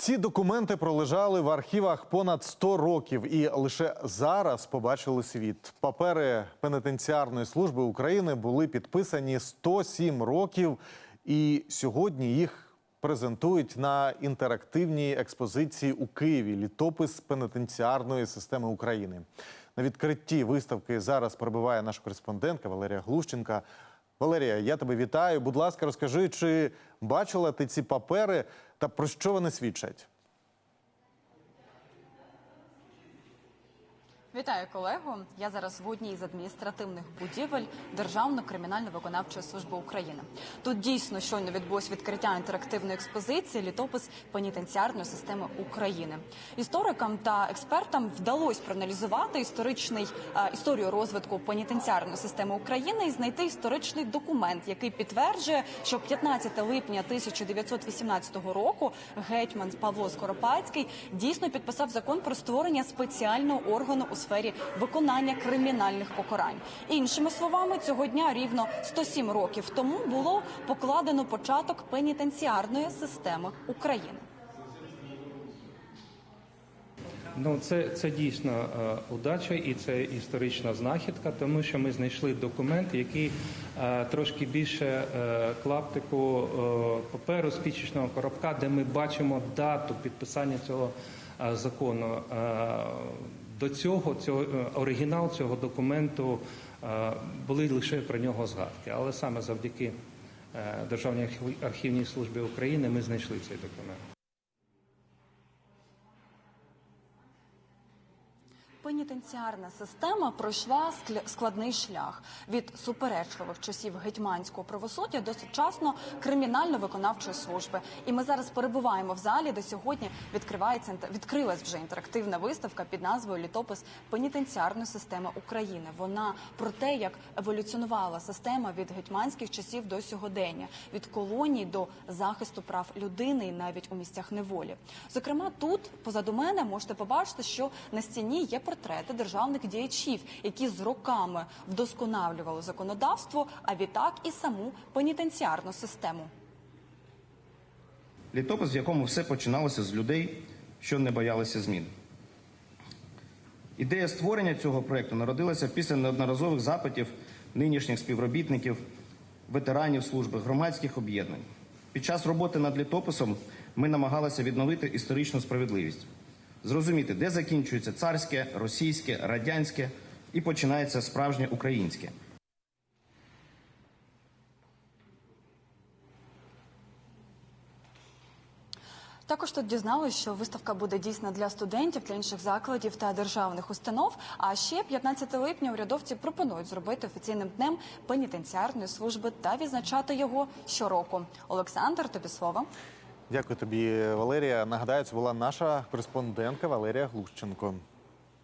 Ці документи пролежали в архівах понад 100 років і лише зараз побачили світ. Папери пенітенціарної служби України були підписані 107 років, і сьогодні їх презентують на інтерактивній експозиції у Києві. Літопис пенітенціарної системи України. На відкритті виставки зараз перебуває наша кореспондентка Валерія Глущенка. Валерія, я тебе вітаю. Будь ласка, розкажи, чи бачила ти ці папери та про що вони свідчать? Вітаю колего. Я зараз в одній з адміністративних будівель Державної кримінально-виконавчої служби України. Тут дійсно щойно відбулось відкриття інтерактивної експозиції літопис пенітенціарної системи України. Історикам та експертам вдалося проаналізувати історичний е, історію розвитку пенітенціарної системи України і знайти історичний документ, який підтверджує, що 15 липня 1918 року гетьман Павло Скоропадський дійсно підписав закон про створення спеціального органу у сфері виконання кримінальних покарань. Іншими словами, цього дня рівно 107 років тому було покладено початок пенітенціарної системи України. Ну, це, це дійсно е, удача і це історична знахідка, тому що ми знайшли документ, який е, трошки більше е, клаптику паперу спічечного коробка, де ми бачимо дату підписання цього закону. До цього цього е, оригінал цього документу е, були лише про нього згадки, але саме завдяки е, Державній архівній службі України ми знайшли цей документ. Пенітенціарна система пройшла складний шлях від суперечливих часів гетьманського правосуддя до сучасно кримінально-виконавчої служби. І ми зараз перебуваємо в залі, де сьогодні відкривається відкрилась вже інтерактивна виставка під назвою Літопис пенітенціарної системи України. Вона про те, як еволюціонувала система від гетьманських часів до сьогодення, від колоній до захисту прав людини і навіть у місцях неволі. Зокрема, тут позаду мене можете побачити, що на стіні є портрети державних діячів, які з роками вдосконалювали законодавство, а відтак і саму пенітенціарну систему. Літопис, в якому все починалося з людей, що не боялися змін. Ідея створення цього проєкту народилася після неодноразових запитів нинішніх співробітників, ветеранів служби, громадських об'єднань. Під час роботи над літописом ми намагалися відновити історичну справедливість, зрозуміти, де закінчується царське, російське, радянське і починається справжнє українське. Також тут дізналися, що виставка буде дійсна для студентів, для інших закладів та державних установ. А ще 15 липня урядовці пропонують зробити офіційним днем пенітенціарної служби та відзначати його щороку. Олександр, тобі слово. Дякую тобі, Валерія. Нагадаю, це була наша кореспондентка Валерія Глущенко.